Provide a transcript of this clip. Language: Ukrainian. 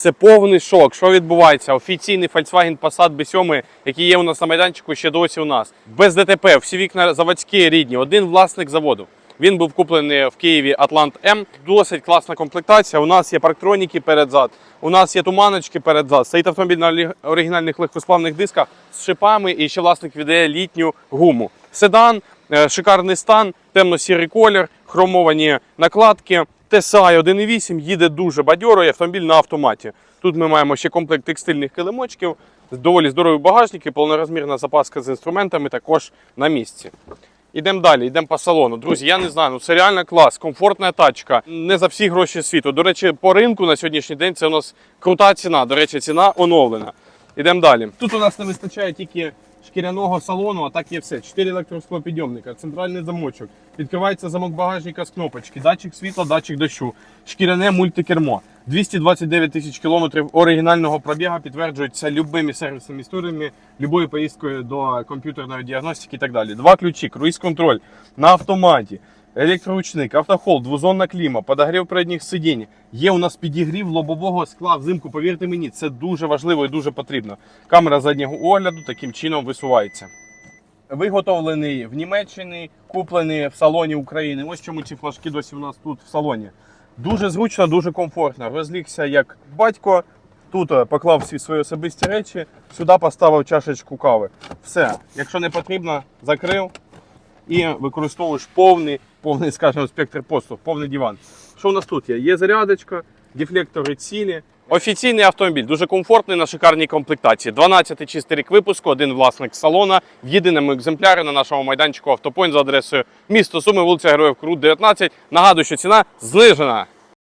Це повний шок. Що відбувається? Офіційний Volkswagen Passat B7, який є у нас на майданчику, ще досі у нас. Без ДТП, всі вікна заводські рідні, один власник заводу. Він був куплений в Києві Атлант М. Досить класна комплектація. У нас є парктроніки перед-зад, у нас є туманочки перед-зад. Стоїть автомобіль на оригінальних легкосплавних дисках з шипами, і ще власник віддає літню гуму. Седан, е, шикарний стан, темно-сірий колір, хромовані накладки. TSI 1.8 їде дуже бадьоро, і автомобіль на автоматі. Тут ми маємо ще комплект текстильних килимочків, доволі здоровий багажник і повнорозмірна запаска з інструментами також на місці. Ідемо далі, йдемо по салону. Друзі, я не знаю, ну це реально клас, комфортна тачка. Не за всі гроші світу. До речі, по ринку на сьогоднішній день це у нас крута ціна. До речі, ціна оновлена. Ідемо далі. Тут у нас не вистачає тільки шкіряного салону, а так є все. Чотири електросклопідйомника, центральний замочок. Відкривається замок багажника з кнопочки, датчик світла, датчик дощу, шкіряне мультикермо. 229 тисяч кілометрів оригінального пробігу підтверджується любими сервісними історіями, любою поїздкою до комп'ютерної діагностики і так далі. Два ключі, круїз-контроль на автоматі, електроручник, автохол, двозонна кліма, подогрів передніх сидінь. Є у нас підігрів лобового скла взимку. Повірте мені, це дуже важливо і дуже потрібно. Камера заднього огляду таким чином висувається. Виготовлений в Німеччині, куплений в салоні України. Ось чому ці флажки досі у нас тут в салоні. Дуже зручно, дуже комфортно. Розлігся як батько. Тут е, поклав всі свої особисті речі, сюди поставив чашечку кави. Все, якщо не потрібно, закрив і використовуєш повний, повний, скажімо, спектр послуг, повний диван. Що у нас тут є? Є зарядочка, дефлектори цілі. Офіційний автомобіль, дуже комфортний на шикарній комплектації. 12 чистий рік випуску, один власник салона в єдиному екземплярі на нашому майданчику Автопойнт за адресою місто Суми, вулиця Героїв Крут, 19. Нагадую, що ціна знижена.